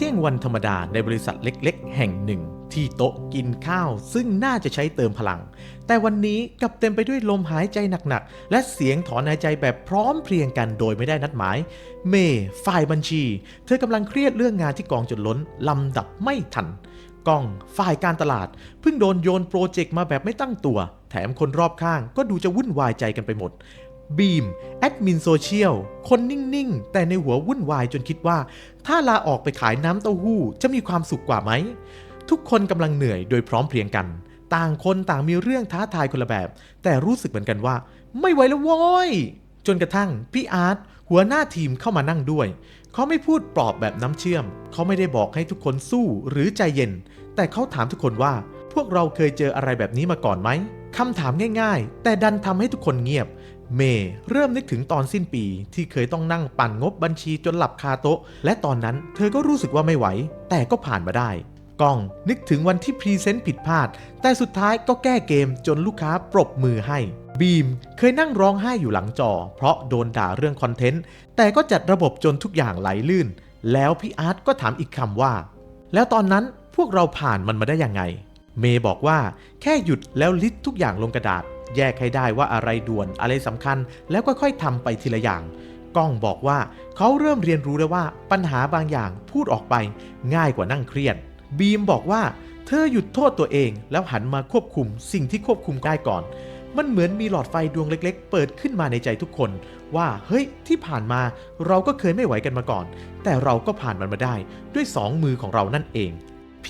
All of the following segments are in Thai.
เที่ยงวันธรรมดาในบริษัทเล็กๆ แห่งหนึ่ง ที่โต๊ะกินข้าว ซึ่งน่าจะใช้เติมพลัง แต่วันนี้กลับเต็มไปด้วยลมหายใจหนักๆ และเสียงถอนหายใจแบบพร้อมเพรียงกันโดยไม่ได้นัดหมาย เมย์ฝ่ายบัญชี เธอกำลังเครียดเรื่องงานที่กองจนล้นลำดับไม่ทันก้องฝ่ายการตลาด เพิ่งโดนโยนโปรเจกต์มาแบบไม่ตั้งตัว แถมคนรอบข้างก็ดูจะวุ่นวายใจกันไปหมด บีมแอดมินโซเชียลคนนิ่ง ๆ แต่ในหัววุ่นวายจนคิดว่า ถ้าลาออกไปขายน้ำเต้าหู้จะมีความสุขกว่าไหม ทุกคนกำลังเหนื่อยโดยพร้อมเพรียงกัน ต่างคนต่างมีเรื่องท้าทายคนละแบบ แต่รู้สึกเหมือนกันว่า ไม่ไหวแล้วโว้ยจนกระทั่งพี่อาร์ตหัวหน้าทีมเข้ามานั่งด้วย เขาไม่พูดปลอบแบบน้ำเชื่อม เขาไม่ได้บอกให้ทุกคนสู้หรือใจเย็น แต่เขาถามทุกคนว่า พวกเราเคยเจออะไรแบบนี้มาก่อนไหม คำถามง่ายๆ แต่ดันทำให้ทุกคนเงียบ เมย์เริ่มนึกถึงตอนสิ้นปีที่เคยต้องนั่งปั่นงบบัญชีจนหลับคาโต๊ะ และตอนนั้นเธอก็รู้สึกว่าไม่ไหว แต่ก็ผ่านมาได้ก้องนึกถึงวันที่พรีเซนต์ผิดพลาด แต่สุดท้ายก็แก้เกมจนลูกค้าปรบมือให้ บีมเคยนั่งร้องไห้อยู่หลังจอ เพราะโดนด่าเรื่องคอนเทนต์ แต่ก็จัดระบบจนทุกอย่างไหลลื่น แล้วพี่อาร์ตก็ถามอีกคำว่า แล้วตอนนั้นพวกเราผ่านมันมาได้ยังไง เมย์บอกว่าแค่หยุดแล้วลิสต์ทุกอย่างลงกระดาษ แยกให้ได้ว่าอะไรด่วนอะไรสำคัญ แล้วค่อยๆทำไปทีละอย่าง ก้องบอกว่าเขาเริ่มเรียนรู้แล้วว่าปัญหาบางอย่างพูดออกไป ง่ายกว่านั่งเครียด บีมบอกว่า เธอหยุดโทษตัวเอง แล้วหันมาควบคุมสิ่งที่ควบคุมได้ก่อน มันเหมือนมีหลอดไฟดวงเล็ก ๆ เปิดขึ้นมาในใจทุกคน ว่าเฮ้ยที่ผ่านมาเราก็เคยไม่ไหวกันมาก่อน แต่เราก็ผ่านมันมาได้ด้วยสองมือของเรานั่นเอง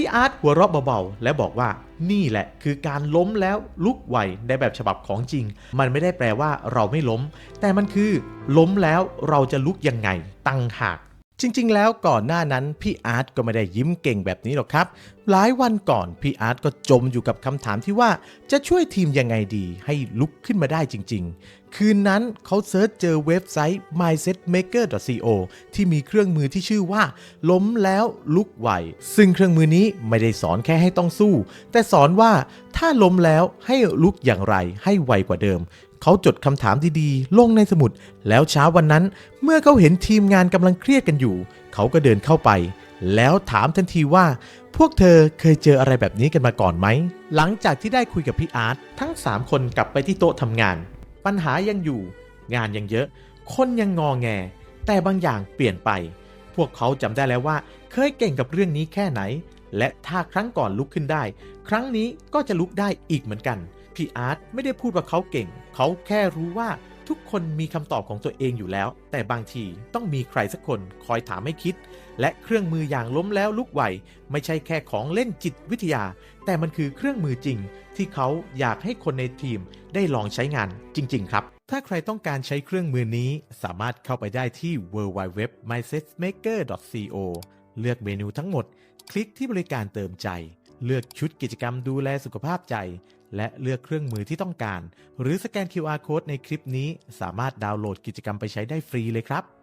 พี่อาร์ตหัวเราะเบาๆ และบอกว่านี่แหละคือการล้มแล้วลุกไหวในแบบฉบับของจริง มันไม่ได้แปลว่าเราไม่ล้ม แต่มันคือ ล้มแล้วเราจะลุกยังไง ตั้งหาก จริง ๆ แล้วก่อนหน้านั้นพี่อาร์ตก็ไม่ได้ยิ้มเก่งแบบนี้หรอกครับ หลายวันก่อนพี่อาร์ตก็จมอยู่กับคำถามที่ว่าจะช่วยทีมยังไงดีให้ลุกขึ้นมาได้จริง ๆ คืนนั้นเขาเซิร์ชเจอเว็บไซต์ mindsetmaker.co ที่มีเครื่องมือที่ชื่อว่า ล้มแล้วลุกไหว ซึ่งเครื่องมือนี้ไม่ได้สอนแค่ให้ต้องสู้ แต่สอนว่าถ้าล้มแล้วให้ลุกอย่างไรให้ไวกว่าเดิม เขาจดคำถามดีๆ ลงในสมุด แล้วเช้าวันนั้น เมื่อเขาเห็นทีมงานกำลังเครียดกันอยู่ เขาก็เดินเข้าไป แล้วถามทันทีว่า พวกเธอเคยเจออะไรแบบนี้กันมาก่อนไหม หลังจากที่ได้คุยกับพี่อาร์ตทั้ง 3 คนกลับไปที่โต๊ะทำงาน ปัญหายังอยู่ งานยังเยอะ คนยังงอแง แต่บางอย่างเปลี่ยนไป พวกเขาจำได้แล้วว่า เคยเก่งกับเรื่องนี้แค่ไหน และถ้าครั้งก่อนลุกขึ้นได้ ครั้งนี้ก็จะลุกได้อีกเหมือนกัน พี่อาร์ตไม่ได้พูดว่าเขาเก่ง เขาแค่รู้ว่าทุกคนมีคำตอบของตัวเองอยู่แล้ว แต่บางทีต้องมีใครสักคนคอยถามให้คิด และเครื่องมืออย่างล้มแล้วลุกไหว ไม่ใช่แค่ของเล่นจิตวิทยา แต่มันคือเครื่องมือจริง ที่เขาอยากให้คนในทีมได้ลองใช้งานจริง ๆ ครับ ถ้าใครต้องการใช้เครื่องมือนี้สามารถเข้าไปได้ที่ www.mindsetmaker.co เลือกเมนูทั้งหมด คลิกที่บริการเติมใจ เลือกชุดกิจกรรมดูแลสุขภาพใจ และเลือกเครื่องมือที่ต้องการ หรือสแกน QR Code ในคลิปนี้ สามารถดาวน์โหลดกิจกรรมไปใช้ได้ฟรีเลยครับ